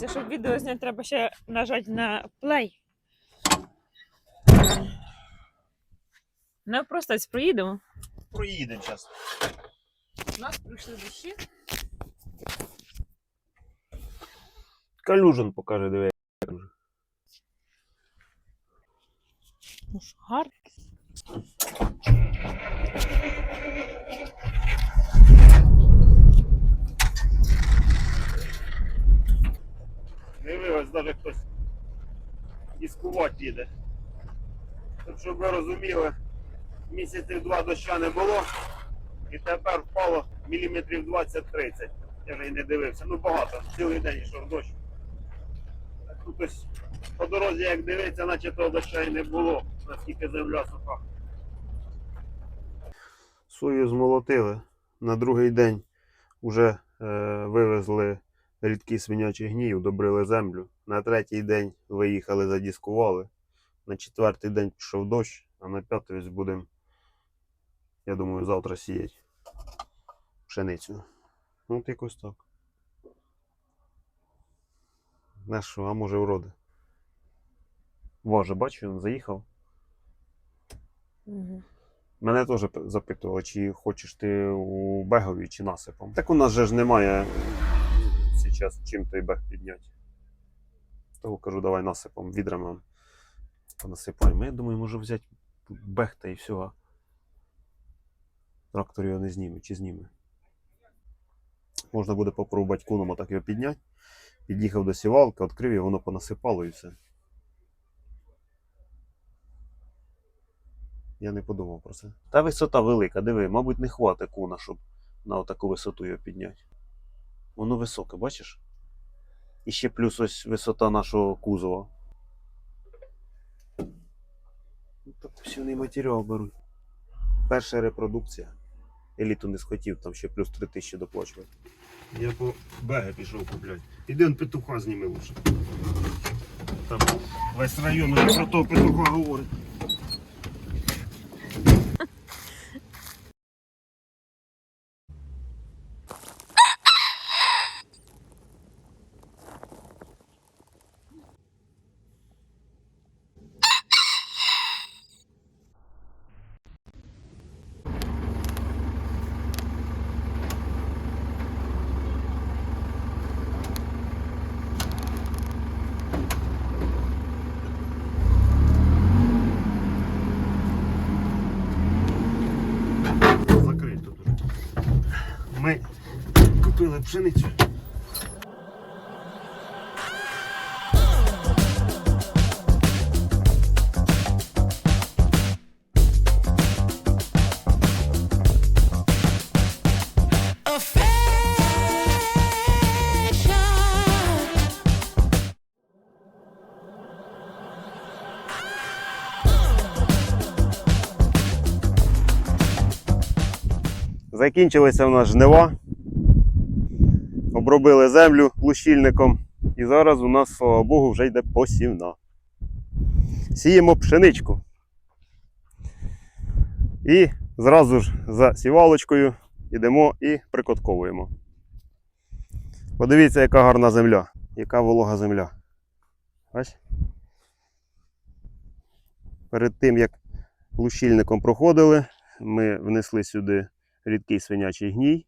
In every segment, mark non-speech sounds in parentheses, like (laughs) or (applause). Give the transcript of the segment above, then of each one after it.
Це щоб відео зняти, треба ще нажати на play. Ну, просто ось проїдемо. Проїдемо зараз. У нас прийшли дощі. Калюжин покаже, диви. Ну що, гарно. Диви, ось навіть хтось іскувати їде. Щоб, щоб ви розуміли, місяців два доща не було, і тепер впало міліметрів 20-30. Я вже й не дивився. Ну багато, цілий день йшов дощ. Так Тут по дорозі, як дивиться, наче того доща і не було, наскільки земля суха. Сою змолотили. На другий день вже е, вивезли рідкий свинячий гній, удобрили землю. На третій день виїхали, задіскували. На четвертий день пішов дощ, а на п'ятий будемо, я думаю, завтра сіяти пшеницю. Ну, от якось так. На що, а може вроди? Боже, бачу, він заїхав. Угу. Мене теж запитували, чи хочеш ти у бегові чи насипом. Так у нас же ж немає зараз чим той бег підняти. Того кажу, давай насипом, відрами понасипаємо. Я думаю, можу взяти бег та і а Трактор його не зніме чи зніме. Можна буде попробувати куном так його підняти. Під'їхав до сівалки, відкрив його, воно понасипало і все. Я не подумав про це. Та висота велика, диви, мабуть, не хватить куна, щоб на таку висоту його підняти. Воно високе, бачиш? І ще плюс ось висота нашого кузова. Ну, Так посівний матеріал беруть. Перша репродукція. Еліту не схотів, там ще плюс 3 тисячі доплачувати. Я по беги пішов купляти. Іди он петуха зніми лучше. Там весь район про того петуха говорить. Купили пшеницю. Закінчилися в нас жнива. Обробили землю лущильником. І зараз у нас, слава Богу, вже йде посівна. Сіємо пшеничку. І зразу ж за сівалочкою йдемо і прикотковуємо. Подивіться, яка гарна земля, яка волога земля. Ось. Перед тим, як лущильником проходили, ми внесли сюди рідкий свинячий гній.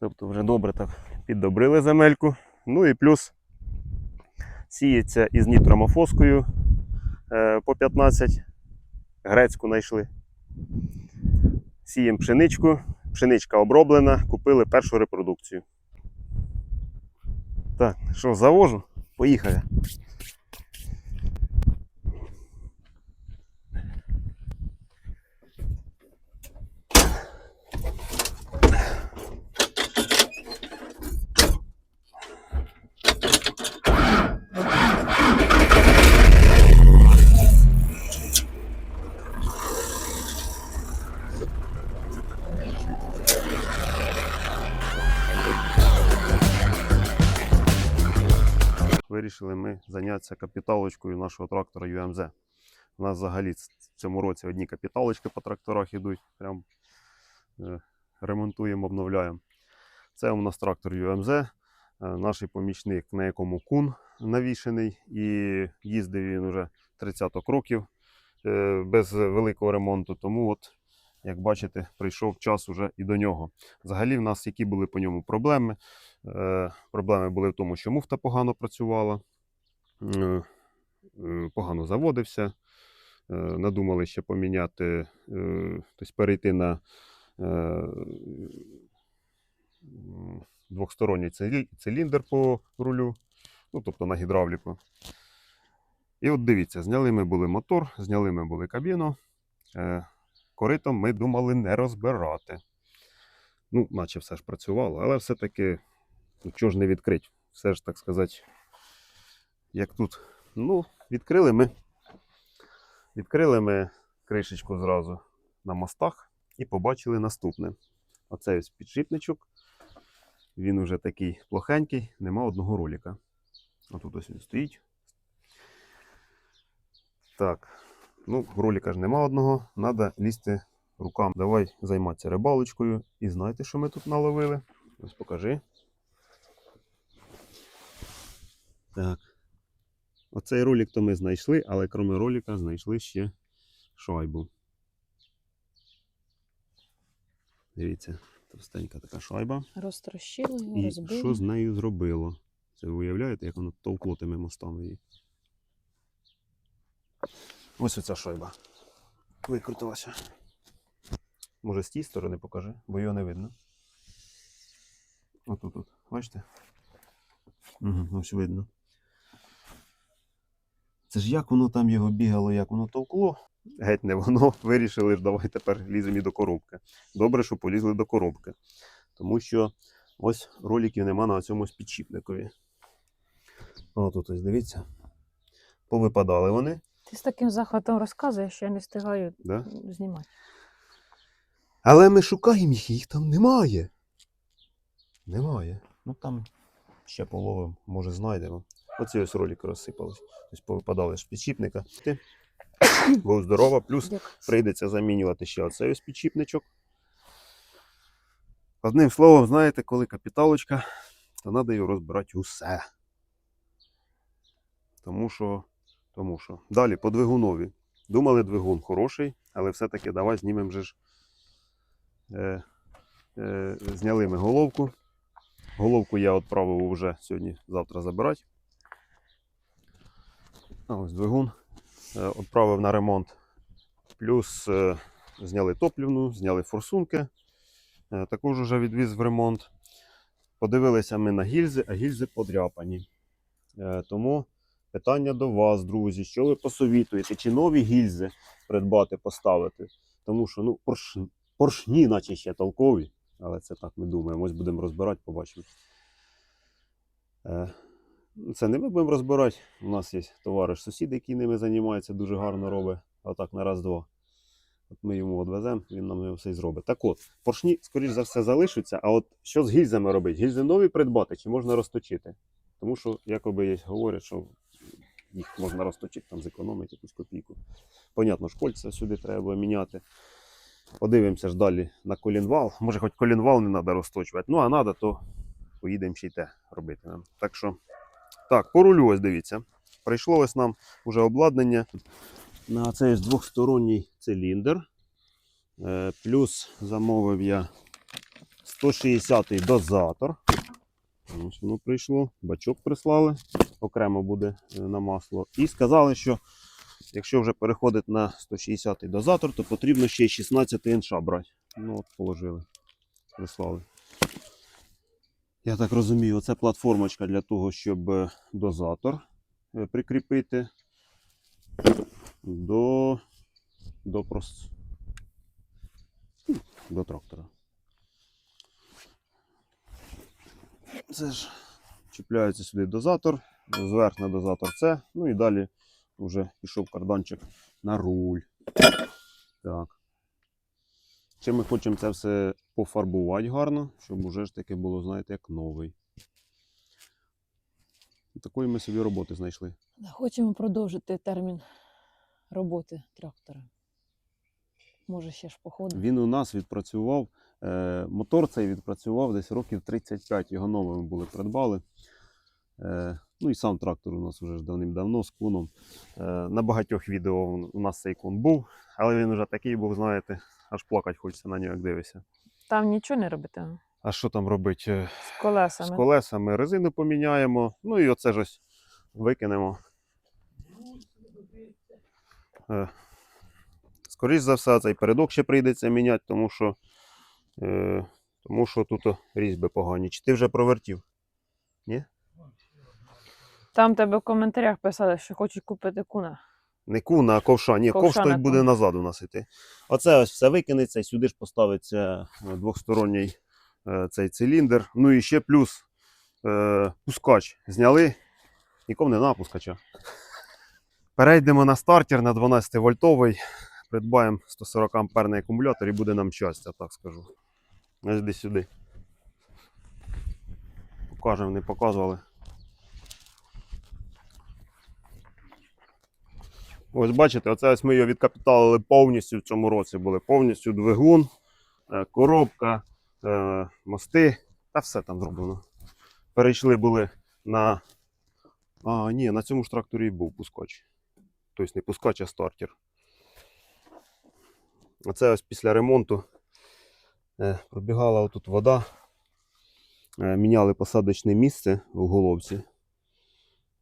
Тобто вже добре так піддобрили земельку. Ну і плюс сіється із нітромофоскою е, по 15. Грецьку знайшли. Сіємо пшеничку. Пшеничка оброблена, купили першу репродукцію. Так, що, завожу? Поїхали. Ми зайнятися капіталочкою нашого трактора UMZ. У нас взагалі в цьому році одні капіталочки по тракторах йдуть. Прям е, ремонтуємо, обновляємо. Це у нас трактор UMZ. наш помічник, на якому кун навішений, і їздив він уже 30 років е, без великого ремонту. Тому, от, як бачите, прийшов час уже і до нього. Взагалі, в нас які були по ньому проблеми. Е, Проблеми були в тому, що муфта погано працювала, е, е, погано заводився. Е, Надумали ще поміняти, е, тобто перейти на е, двохсторонній цилі- циліндр по рулю, ну, тобто на гідравліку. І от дивіться, зняли ми були мотор, зняли ми були кабіну. Е, коритом ми думали не розбирати. Ну, наче все ж працювало, але все-таки, ну, чого ж не відкрить? Все ж так сказати, як тут. Ну, відкрили ми. Відкрили ми кришечку зразу на мостах і побачили наступне. Оцей ось підшипничок. Він уже такий плохенький, нема одного ролика. Отут ось він стоїть. Так. Ну, ролика ж нема одного, треба лізти рукам. Давай займатися рибалочкою. І знаєте, що ми тут наловили? Ось покажи. Так. Оцей ролик то ми знайшли, але крім ролика знайшли ще шайбу. Дивіться, товстенька така шайба. Розтрощили, І розбили. що з нею зробило? Це ви уявляєте, як воно товкло тими мостами її. Ось оця шайба. Викрутилася. Може, з тієї сторони покажи, бо його не видно. Отут, тут. Бачите? Угу, ось видно. Це ж як воно там його бігало, як воно товкло. Геть не воно. (laughs) Вирішили ж, давай тепер ліземо і до коробки. Добре, що полізли до коробки. Тому що ось роликів нема на цьому підшипникові. О, тут ось дивіться. Повипадали вони. Ти з таким захватом розказуєш, що я не встигаю Да? знімати. Але ми шукаємо їх, їх там немає. Немає. Ну там ще половимо, може знайдемо. Оці ось ролики розсипались. Ось повипадали з підшипника. Ти (coughs) був здорова, плюс прийдеться замінювати ще оцей ось підшипничок. Одним словом, знаєте, коли капіталочка, то треба її розбирати усе. Тому що, тому що. Далі по двигунові. Думали, двигун хороший, але все-таки давай знімемо же ж. Е, е, зняли ми головку. Головку я відправив вже сьогодні, завтра забирати. Ось двигун. Е, відправив на ремонт. Плюс е, зняли топлівну, зняли форсунки. Е, також вже відвіз в ремонт. Подивилися ми на гільзи, а гільзи подряпані. Тому питання до вас, друзі, що ви посовітуєте? Чи нові гільзи придбати, поставити? Тому що ну, порш... поршні, наче ще толкові, але це так ми думаємо. Ось будемо розбирати, побачимо. Це не ми будемо розбирати. У нас є товариш сусід, який ними займається, дуже гарно робить. Отак на раз-два. От ми йому відвеземо, він нам все й зробить. Так от, поршні, скоріш за все, залишаться. А от що з гільзами робити? Гільзи нові придбати чи можна розточити? Тому що, якоби є, говорять, що їх можна розточити, там зекономити якусь копійку. Понятно, ж кольця сюди треба міняти. Подивимося ж далі на колінвал. Може, хоч колінвал не треба розточувати. Ну, а треба, то поїдемо ще й те робити. Так що, так, по рулю ось дивіться. Прийшло ось нам уже обладнання на цей двохсторонній циліндр. Е, Плюс замовив я 160-й дозатор. Воно прийшло. Бачок прислали. Окремо буде е, на масло. І сказали, що якщо вже переходить на 160-й дозатор, то потрібно ще й 16 інша брати. Ну, от положили. Прислали. Я так розумію, оце платформочка для того, щоб е, дозатор е, прикріпити до, до, прос... ну, до трактора. Це ж чіпляється сюди дозатор, зверху на дозатор це, ну і далі вже пішов карданчик на руль. Так. Ще ми хочемо це все пофарбувати гарно, щоб уже ж таки було, знаєте, як новий. Такої ми собі роботи знайшли. Хочемо продовжити термін роботи трактора. Може, ще ж походу. Він у нас відпрацював Е, мотор цей відпрацював десь років 35, його новими були придбали. Е, ну і сам трактор у нас вже давним-давно з куном. Е, на багатьох відео у нас цей кун був, але він вже такий був, знаєте, аж плакати хочеться на нього, як дивишся. Там нічого не робити А що там робити? з колесами. З колесами резину поміняємо, ну і оце ж ось викинемо. Е, Скоріше за все, цей передок ще прийдеться міняти, тому що, е, тому що тут різьби погані. Чи ти вже провертів? Ні? Там тебе в коментарях писали, що хочуть купити куна. Не куна, а ковша. Ні, ковш той буде назад у нас йти. Оце ось все викинеться, сюди ж поставиться е, двохсторонній е, цей циліндр. Ну і ще плюс е, пускач зняли. Нікому не на пускача. Перейдемо на стартер на 12 вольтовий. Придбаємо 140 амперний акумулятор і буде нам щастя, так скажу. Ось десь сюди. Покажемо, не показували. Ось бачите, оце ось ми його відкапіталили повністю в цьому році. Були повністю двигун, е, коробка, е, мости та все там зроблено. Перейшли були на. А, ні, на цьому ж тракторі і був пускач. Тобто не пускач, а стартер. Оце ось після ремонту е, пробігала отут вода. Міняли посадочне місце в головці.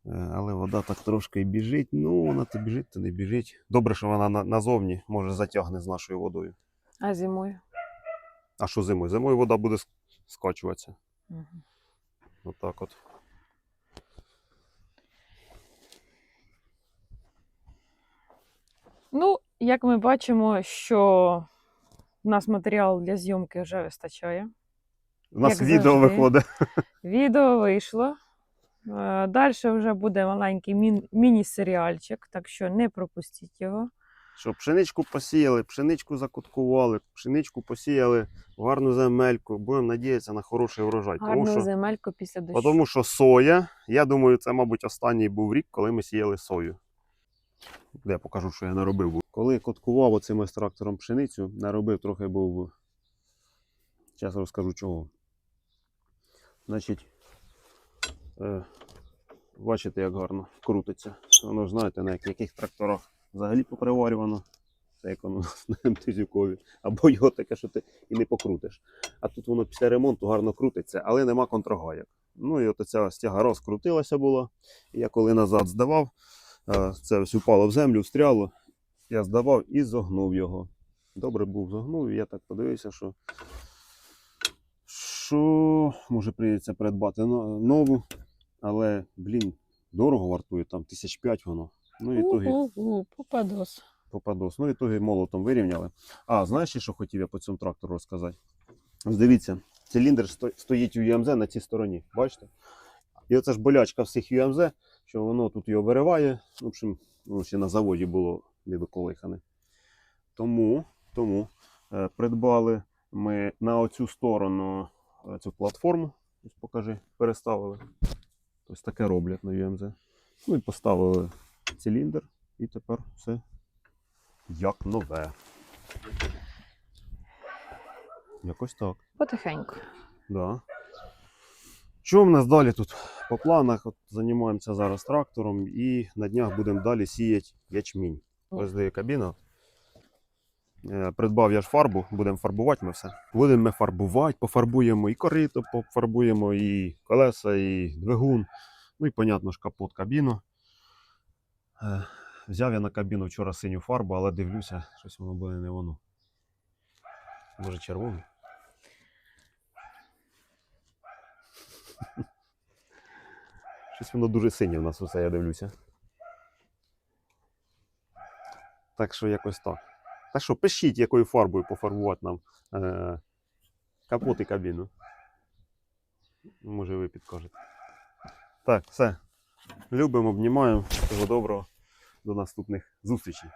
Е, Але вода так трошки і біжить. Ну, вона то біжить, то не біжить. Добре, що вона назовні, може, затягне з нашою водою. А зимою. А що зимою? Зимою вода буде скачуватися. Угу. Отак от. Ну, як ми бачимо, що в нас матеріал для зйомки вже вистачає. У нас Як відео завжди. виходить. Відео вийшло. Далі вже буде маленький мін- міні-серіальчик, так що не пропустіть його. Що пшеничку посіяли, пшеничку закуткували, пшеничку посіяли в гарну земельку. Будемо надіятися на хороший врожай. Тому Гарну що, земельку після дощу. тому що соя, я думаю, це, мабуть, останній був рік, коли ми сіяли сою. Де я покажу, що я наробив. Коли коткував оцим ось трактором пшеницю, наробив трохи був. Зараз розкажу чого. Значить, е, бачите, як гарно крутиться. Воно ж знаєте, на яких тракторах взагалі поприварювано. Це як воно (laughs) на МТЗюкові. Або його таке, що ти і не покрутиш. А тут воно після ремонту гарно крутиться, але нема контрагаяк. Ну і от ця стяга розкрутилася була. Я коли назад здавав, е, це ось упало в землю, встряло. Я здавав і зогнув його. Добре був зогнув, і я так подивився, що. Що може прийдеться придбати нову, але, блін, дорого вартує, там тисяч п'ять воно. Ну і ітоги попадос. попадос. Ну, ітоги молотом вирівняли. А, знаєш, що хотів я по цьому трактору розказати? Ось дивіться, циліндр стоїть у UMZ на цій стороні, бачите? І оце ж болячка всіх UMZ, що воно тут його вириває. В общем, воно ще на заводі було недоколихане. Тому, тому е, придбали ми на оцю сторону е, цю платформу. Ось покажи, переставили. Ось таке роблять на UMZ. Ну і поставили циліндр, і тепер все як нове. Якось так. Потихеньку. Да. Що в нас далі тут? По планах от, займаємося зараз трактором і на днях будемо далі сіяти ячмінь. Ось де є кабіна. Е, Придбав я ж фарбу, будемо фарбувати ми все. Будемо ми фарбувати, пофарбуємо і корито, пофарбуємо, і колеса, і двигун. Ну і, понятно ж, капот кабіну. Е, Взяв я на кабіну вчора синю фарбу, але дивлюся, щось воно буде не воно. Може червоне. (laughs) Щось воно дуже синє в нас усе, я дивлюся. Так що якось так. Так що пишіть, якою фарбою пофарбувати нам е- капот і кабіну. Може ви підкажете. Так, все. Любимо, обнімаємо. Всього доброго. До наступних зустрічей.